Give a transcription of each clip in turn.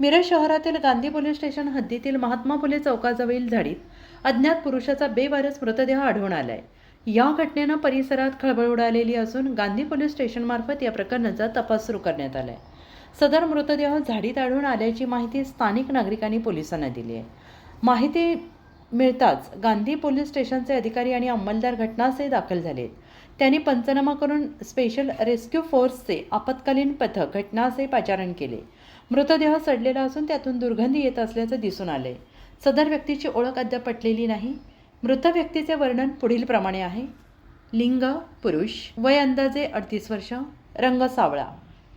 मिरज शहरातील Gandhi police station हद्दीतील महात्मा फुले चौकाजवळील झाडीत अज्ञात पुरुषाचा बेवारस मृतदेह आढळून आलाय. या घटनेनं परिसरात खळबळ उडालेली असून गांधी पोलीस स्टेशनमार्फत या प्रकरणाचा तपास सुरू करण्यात आलाय. सदर मृतदेह झाडीत आढळून आल्याची माहिती स्थानिक नागरिकांनी पोलिसांना दिली आहे माहिती मिळताच गांधी पोलीस स्टेशनचे अधिकारी आणि अंमलदार घटनास्थळी दाखल झालेत. त्यांनी पंचनामा करून स्पेशल रेस्क्यू फोर्सचे आपत्कालीन पथक घटनास्थळी पाचारण केले. मृतदेह सडलेला असून त्यातून दुर्गंधी येत असल्याचं दिसून आले सदर व्यक्तीची ओळख अद्याप पटलेली नाही. मृत व्यक्तीचे वर्णन पुढील प्रमाणे आहे. लिंग पुरुष वय अंदाजे अडतीस वर्ष रंग सावळा.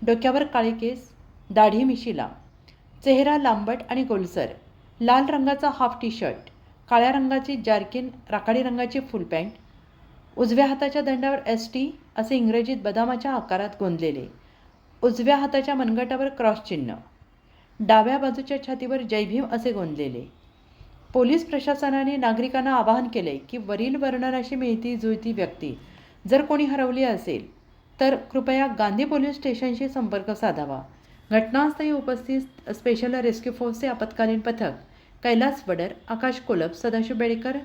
डोक्यावर काळे केस दाढी मिशिला. चेहरा लांबट आणि गोलसर. लाल रंगाचा हाफ टी शर्ट काळ्या रंगाची जार्किन राखाडी रंगाची फुल पॅन्ट उजव्या हाताच्या दंडावर एस टी असे इंग्रजीत बदामाच्या आकारात गोंदलेले उजव्या हाताच्या मनगटावर क्रॉस चिन्ह डाव्या बाजूच्या छातीवर जय भीम असे गोंदलेले. पोलीस प्रशासनाने नागरिकांना आवाहन केले की वरील वर्णनाशी मिळती जुळती व्यक्ती जर कोणी हरवली असेल तर कृपया गांधी पोलीस स्टेशनशी संपर्क साधावा. घटनास्थळी उपस्थित स्पेशल रेस्क्यू फोर्सचे आपत्कालीन पथक कैलास वडर आकाश कोलप सदाशिव बेडेकर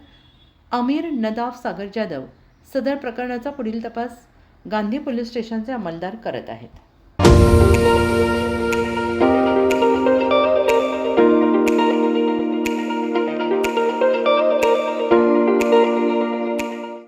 अमीर नदाफ सागर जाधव सदर प्रकरणाचा पुढील तपास गांधी पोलीस स्टेशनचे अंमलदार करत आहेत.